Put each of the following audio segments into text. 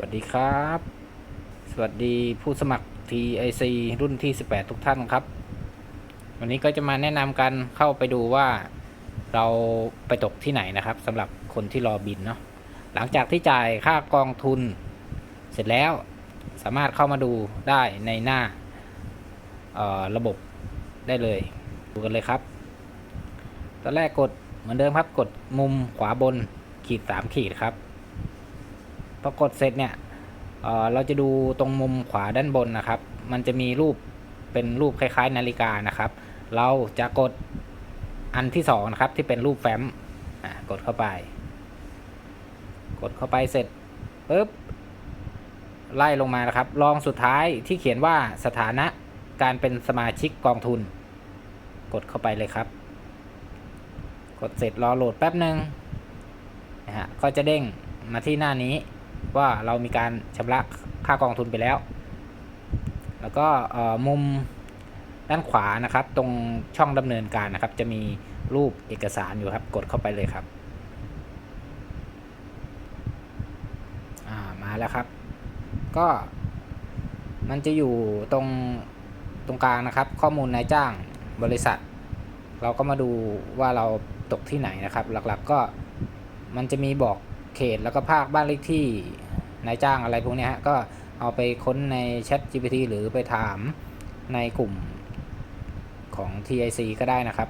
วัสดีครับ สวัสดีผู้สมัคร TIC รุ่นที่ 18 ทุกท่านครับ วันนี้ก็จะมาแนะนำกันเข้าไปดูว่าเราไปตกที่ไหนนะครับสำหรับคนที่รอบินเนาะหลังจากที่จ่ายค่ากองทุน เสร็จแล้วสามารถเข้ามาดูได้ในหน้าระบบได้เลย ดูกันเลยครับ ตอนแรกกดเหมือนเดิมครับกดมุมขวาบนขีด 3 ขีดครับ พอกดเสร็จเนี่ยเออเราจะดูตรงมุมขวาด้านบนนะครับ มันจะมีรูปเป็นรูปคล้ายๆ นาฬิกานะครับ เราจะกดอันที่สองนะครับที่เป็นรูปแฟ้มอะกดเข้าไป กดเข้าไปเสร็จปุ๊บไล่ลงมานะครับรองสุดท้ายที่เขียนว่าสถานะการเป็นสมาชิกกองทุน กดเข้าไปเลยครับ กดเสร็จรอโหลดแป๊บหนึ่งนะฮะก็จะเด้งมาที่หน้านี้ ว่าเรามีการชำระค่ากองทุนไปแล้ว แล้วก็มุมด้านขวานะครับ ตรงช่องดำเนินการนะครับ จะมีรูปเอกสารอยู่ครับ กดเข้าไปเลยครับามาแล้วครับ ก็มันจะอยู่ตรงตรงกลางนะครับ ข้อมูลนายจ้างบริษัท เราก็มาดูว่าเราตกที่ไหนนะครับ หลักๆก็มันจะมีบอกเขตแล้วก็ภาคบ้านเลขที่ นายจ้างอะไรพวกนี้ฮะก็เอาไปค้นใน Chat GPT หรือไปถามในกลุ่มของ TIC ก็ได้นะครับ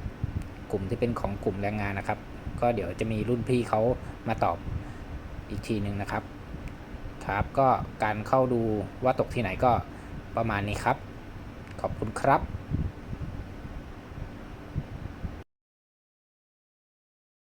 กลุ่มที่เป็นของกลุ่มแรงงานนะครับ ก็เดี๋ยวจะมีรุ่นพี่เขามาตอบอีกทีหนึ่งนะครับครับก็การเข้าดูว่าตกที่ไหนก็ประมาณนี้ครับ ขอบคุณครับ